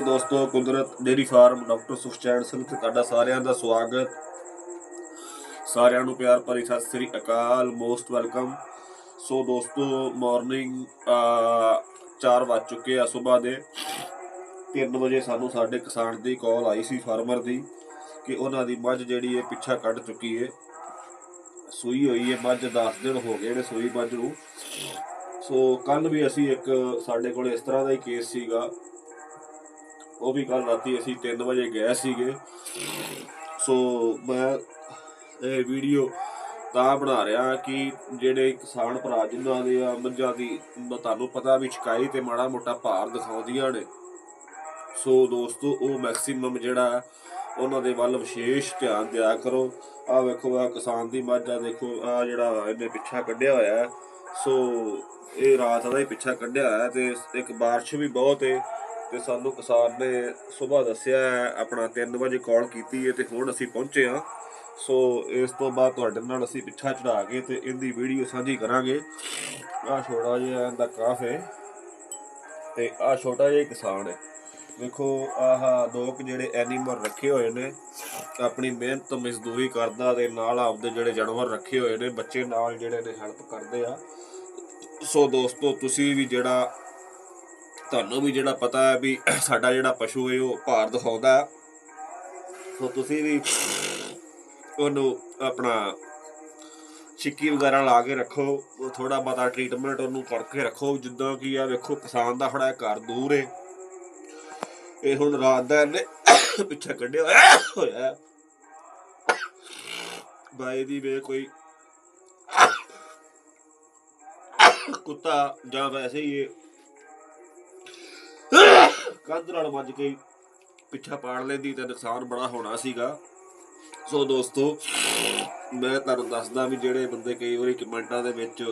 ਦੋਸਤੋ, Kudrat dairy farm doctor Sukhchain Singh ਤੁਹਾਡਾ ਸਾਰਿਆਂ ਦਾ ਸਵਾਗਤ। ਸਾਰਿਆਂ ਨੂੰ ਪਿਆਰ ਭਰੀ ਸਤਿ ਸ੍ਰੀ ਅਕਾਲ, ਮੋਸਟ ਵੈਲਕਮ। ਸੋ ਦੋਸਤੋ ਮਾਰਨਿੰਗ 4 ਵੱਜ ਚੁੱਕੇ ਆ ਸਵੇਰ ਦੇ। 3 ਵਜੇ ਸਾਨੂੰ ਸਾਡੇ ਕਿਸਾਨ ਦੀ ਕਾਲ ਆਈ ਸੀ ਫਾਰਮਰ ਦੀ ਕਿ ਉਹਨਾਂ ਦੀ ਮੱਝ ਜਿਹੜੀ ਹੈ ਪਿੱਛਾ ਕੱਢ ਚੁੱਕੀ ਹੈ ਸੂਈ ਹੋਈ ਹੈ ਮੱਝ 10 ਦਿਨ ਹੋ ਗਏ ਨੇ ਸੂਈ ਮੱਝ ਨੂੰ। ਸੋ ਕੱਲ ਵੀ ਅਸੀਂ ਇੱਕ ਸਾਡੇ ਕੋਲ ਇਸ ਤਰ੍ਹਾਂ ਦਾ ਹੀ ਕੇਸ ਸੀਗਾ। ਉਹ ਵੀ ਕੱਲ ਰਾਤੀ ਅਸੀਂ 3 ਵਜੇ ਗਏ ਸੀਗੇ। ਸੋ ਮੈਂ ਇਹ ਵੀਡੀਓ ਤਾਂ ਬਣਾ ਰਿਹਾ ਕਿ ਜਿਹੜੇ ਕਿਸਾਨ ਭਰਾ ਜਿਨ੍ਹਾਂ ਦੇ ਆ, ਮੱਝਾਂ ਦੀ ਤੁਹਾਨੂੰ ਪਤਾ ਵੀ ਚਕਾਈ ਤੇ ਮਾੜਾ ਮੋਟਾ ਭਾਰ ਦਿਖਾਉਂਦੀਆਂ ਨੇ। ਸੋ ਦੋਸਤੋ, ਉਹ ਮੈਕਸਿਮਮ ਜਿਹੜਾ ਉਹਨਾਂ ਦੇ ਵੱਲ ਵਿਸ਼ੇਸ਼ ਧਿਆਨ ਦਿਆ ਕਰੋ। ਆ ਵੇਖੋ ਆ ਕਿਸਾਨ ਦੀ ਮੱਝ ਆ, ਦੇਖੋ ਆ ਜਿਹੜਾ ਇਹਨੇ ਪਿੱਛਾ ਕੱਢਿਆ ਹੋਇਆ ਹੈ। ਸੋ ਇਹ ਰਾਤ ਦਾ ਹੀ ਪਿੱਛਾ ਕੱਢਿਆ ਹੋਇਆ ਤੇ ਇੱਕ ਬਾਰਿਸ਼ ਵੀ ਬਹੁਤ ਹੈ ਤੇ ਸਾਨੂੰ ਕਿਸਾਨ ਨੇ ਸਵੇਰ ਦੱਸਿਆ, ਆਪਣਾ 3 ਵਜੇ ਕਾਲ ਕੀਤੀ ਹੈ ਤੇ ਹੁਣ ਅਸੀਂ ਪਹੁੰਚੇ ਹਾਂ। ਸੋ ਇਸ ਤੋਂ ਬਾਅਦ ਤੁਹਾਡੇ ਨਾਲ ਅਸੀਂ ਪਿੱਛਾ ਚੜਾ ਕੇ ਤੇ ਇਹਦੀ ਵੀਡੀਓ ਸਾਂਝੀ ਕਰਾਂਗੇ। ਆ ਛੋਟਾ ਜਿਹਾ ਇਹਦਾ ਕਾਫ ਹੈ ਤੇ ਆ ਛੋਟਾ ਜਿਹਾ ਕਿਸਾਨ ਹੈ। ਦੇਖੋ, ਆਹ ਲੋਕ ਜਿਹੜੇ ਐਨੀਮਲ ਰੱਖੇ ਹੋਏ ਨੇ, ਆਪਣੀ ਮਿਹਨਤ ਮਜ਼ਦੂਰੀ ਕਰਦਾ ਤੇ ਨਾਲ ਆਪਦੇ ਜਿਹੜੇ ਜਾਨਵਰ ਰੱਖੇ ਹੋਏ ਨੇ, ਬੱਚੇ ਨਾਲ ਜਿਹੜੇ ਨੇ ਹੈਲਪ ਕਰਦੇ ਆ। ਸੋ ਦੋਸਤੋ, ਤੁਸੀਂ ਵੀ ਜਿਹੜਾ ਤੁਹਾਨੂੰ ਵੀ ਜਿਹੜਾ ਪਤਾ ਹੈ ਵੀ ਸਾਡਾ ਜਿਹੜਾ ਪਸ਼ੂ ਹੈ, ਉਹ ਭਾਰ ਦਿਖਾਉਂਦਾ ਹੈ। ਸੋ ਤੁਸੀਂ ਵੀ ਉਹਨੂੰ ਆਪਣਾ ਛਿੱਕੀ ਵਗੈਰਾ ਲਾ ਕੇ ਰੱਖੋ, ਉਹ ਥੋੜਾ ਬਹੁਤਾ ਟ੍ਰੀਟਮੈਂਟ ਉਹਨੂੰ ਕਰਕੇ ਰੱਖੋ ਜਿੱਦਾਂ ਕਿ ਆ ਵੇਖੋ, ਕਿਸਾਨ ਦਾ ਥੋੜਾ ਘਰ ਦੂਰ ਹੈ ਇਹ ਹੁਣ ਰਾਤ ਦਾ ਇਹਨੇ ਪਿੱਛੇ ਕੱਢਿਆ ਹੋਇਆ ਹੋਇਆ ਹੈ। ਬਾਈ ਦੀ ਵੇ ਕੋਈ ਕੁੱਤਾ ਜਾਂ ਵੈਸੇ ਹੀ ਇਹ ਕੰਧ ਨਾਲ ਵੱਜ ਕੇ ਪਿੱਛਾ ਪਾੜ ਲੈਂਦੀ ਤਾਂ ਨੁਕਸਾਨ ਬੜਾ ਹੋਣਾ ਸੀਗਾ। ਸੋ ਦੋਸਤੋ, ਮੈਂ ਤੁਹਾਨੂੰ ਦੱਸਦਾ ਵੀ ਜਿਹੜੇ ਬੰਦੇ ਕਈ ਵਾਰੀ ਕਮੈਂਟਾਂ ਦੇ ਵਿੱਚ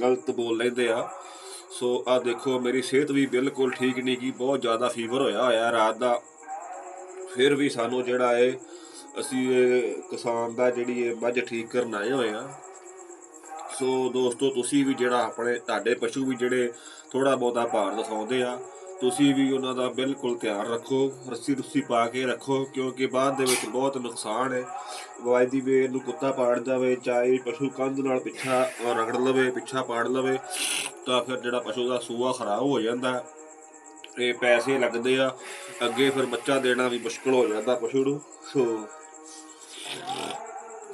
ਗਲਤ ਬੋਲ ਲੈਂਦੇ ਆ, ਸੋ ਆ ਦੇਖੋ, ਮੇਰੀ ਸਿਹਤ ਵੀ ਬਿਲਕੁਲ ਠੀਕ ਨਹੀਂ ਕੀ ਬਹੁਤ ਜ਼ਿਆਦਾ ਫੀਵਰ ਹੋਇਆ ਹੋਇਆ ਰਾਤ ਦਾ। ਫਿਰ ਵੀ ਸਾਨੂੰ ਜਿਹੜਾ ਹੈ ਅਸੀਂ ਕਿਸਾਨ ਦਾ ਜਿਹੜੀ ਇਹ ਮੱਝ ਠੀਕ ਕਰਨ ਆਏ ਹੋਏ ਆ। ਸੋ ਦੋਸਤੋ, ਤੁਸੀਂ ਵੀ ਜਿਹੜਾ ਆਪਣੇ, ਤੁਹਾਡੇ ਪਸ਼ੂ ਵੀ ਜਿਹੜੇ ਥੋੜਾ ਬਹੁਤਾ ਭਾਰ ਦਿਖਾਉਂਦੇ ਆ ਤੁਸੀਂ ਵੀ ਉਹਨਾਂ ਦਾ ਬਿਲਕੁਲ ਧਿਆਨ ਰੱਖੋ ਰੱਸੀ ਰੁੱਸੀ ਪਾ ਕੇ ਰੱਖੋ ਕਿਉਂਕਿ ਬਾਅਦ ਦੇ ਵਿੱਚ ਬਹੁਤ ਨੁਕਸਾਨ ਹੈ। ਵਾਈ ਦੀ ਵੇ ਨੂੰ ਕੁੱਤਾ ਪਾੜ ਜਾਵੇ ਚਾਹੇ ਪਸ਼ੂ ਕੰਧ ਨਾਲ ਪਿੱਛਾ ਰਗੜ ਲਵੇ ਪਿੱਛਾ ਪਾੜ ਲਵੇ ਤਾਂ ਫਿਰ ਜਿਹੜਾ ਪਸ਼ੂ ਦਾ ਸੂਆ ਖਰਾਬ ਹੋ ਜਾਂਦਾ। ਤੇ ਪੈਸੇ ਲੱਗਦੇ ਆ। ਅੱਗੇ ਫਿਰ ਬੱਚਾ ਦੇਣਾ ਵੀ ਮੁਸ਼ਕਲ ਹੋ ਜਾਂਦਾ ਪਸ਼ੂ ਨੂੰ। ਸੋ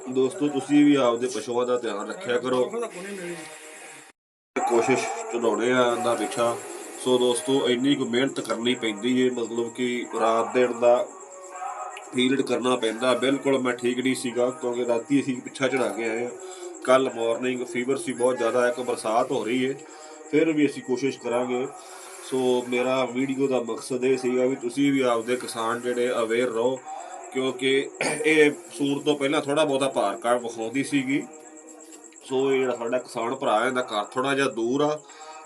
ਦੋਸਤੋ ਤੁਸੀਂ ਵੀ ਆਪਦੇ ਪਸ਼ੂਆਂ ਦਾ ਧਿਆਨ ਰੱਖਿਆ ਕਰੋ। ਕੋਸ਼ਿਸ਼ ਚਲਾਉਣੇ ਆ ਦਾ ਪਿੱਛਾ। ਸੋ ਦੋਸਤੋ, ਇੰਨੀ ਕੁ ਮਿਹਨਤ ਕਰਨੀ ਪੈਂਦੀ ਏ, ਮਤਲਬ ਕਿ ਰਾਤ ਦਿਨ ਦਾ ਫੀਲਡ ਕਰਨਾ ਪੈਂਦਾ। ਬਿਲਕੁਲ ਮੈਂ ਠੀਕ ਨਹੀਂ ਸੀਗਾ, ਕਿਉਂਕਿ ਰਾਤੀ ਅਸੀਂ ਪਿੱਛਾ ਚੜਾ ਕੇ ਆਏ ਕੱਲ ਮਾਰਨਿੰਗ ਫੀਵਰ ਸੀ, ਬਹੁਤ ਜ਼ਿਆਦਾ, ਇੱਕ ਬਰਸਾਤ ਹੋ ਰਹੀ ਏ। ਫਿਰ ਵੀ ਅਸੀਂ ਕੋਸ਼ਿਸ਼ ਕਰਾਂਗੇ। ਸੋ ਮੇਰਾ ਵੀਡੀਓ ਦਾ ਮਕਸਦ ਇਹ ਸੀਗਾ ਵੀ ਤੁਸੀਂ ਵੀ ਆਪਦੇ ਕਿਸਾਨ ਜਿਹੜੇ ਅਵੇਅਰ ਰਹੋ, ਕਿਉਂਕਿ ਇਹ ਸੂਰ ਤੋਂ ਪਹਿਲਾਂ ਥੋੜਾ ਬਹੁਤਾ ਭਾਰ ਕਾੜ ਵਿਖਾਉਂਦੀ ਸੀਗੀ। ਸੋ ਇਹ ਜਿਹੜਾ ਸਾਡਾ ਕਿਸਾਨ ਭਰਾ ਹੈ ਦਾ ਘਰ ਥੋੜਾ ਜਿਹਾ ਦੂਰ ਆ।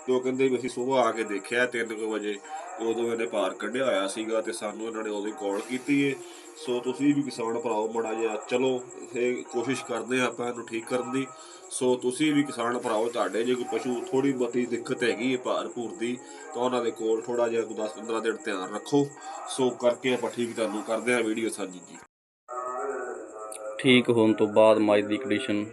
ਤੇ ਉਹ ਕਹਿੰਦੇ ਵੀ ਅਸੀਂ ਸਵੇਰ ਆ ਕੇ ਦੇਖਿਆ 3 ਵਜੇ ਉਦੋਂ ਇਹਨੇ ਭਾਰ ਕੱਢਿਆ ਹੋਇਆ ਸੀਗਾ ਤੇ ਸਾਨੂੰ ਇਹਨਾਂ ਨੇ ਉਦੋਂ ਹੀ ਕਾਲ ਕੀਤੀ ਏ। ਸੋ ਤੁਸੀਂ ਵੀ ਕਿਸਾਨ ਭਰਾਓ ਮੜਾ ਜਿਹਾ, ਚਲੋ, ਇਹ ਕੋਸ਼ਿਸ਼ ਕਰਦੇ ਆ ਆਪਾਂ ਇਹਨੂੰ ਠੀਕ ਕਰਨ ਦੀ। ਸੋ ਤੁਸੀਂ ਵੀ ਕਿਸਾਨ ਭਰਾਓ, ਤੁਹਾਡੇ ਜੇ ਕੋਈ ਪਸ਼ੂ ਥੋੜੀ ਬਹੁਤੀ ਦਿੱਕਤ ਹੈਗੀ ਹੈ ਭਾਰ ਭੂਰ ਦੀ, ਤਾਂ ਉਹਨਾਂ ਦੇ ਕੋਲ ਥੋੜਾ ਜਿਹਾ 10-15 ਦਿਨ ਧਿਆਨ ਰੱਖੋ। ਸੋ ਕਰਕੇ ਆਪਾਂ ਠੀਕ ਤੁਹਾਨੂੰ ਕਰਦੇ ਆ ਵੀਡੀਓ ਸਾਂਝੀ ਜੀ। ਠੀਕ ਹੋਣ ਤੋਂ ਬਾਅਦ ਮਾਈ ਦੀ ਕੰਡੀਸ਼ਨ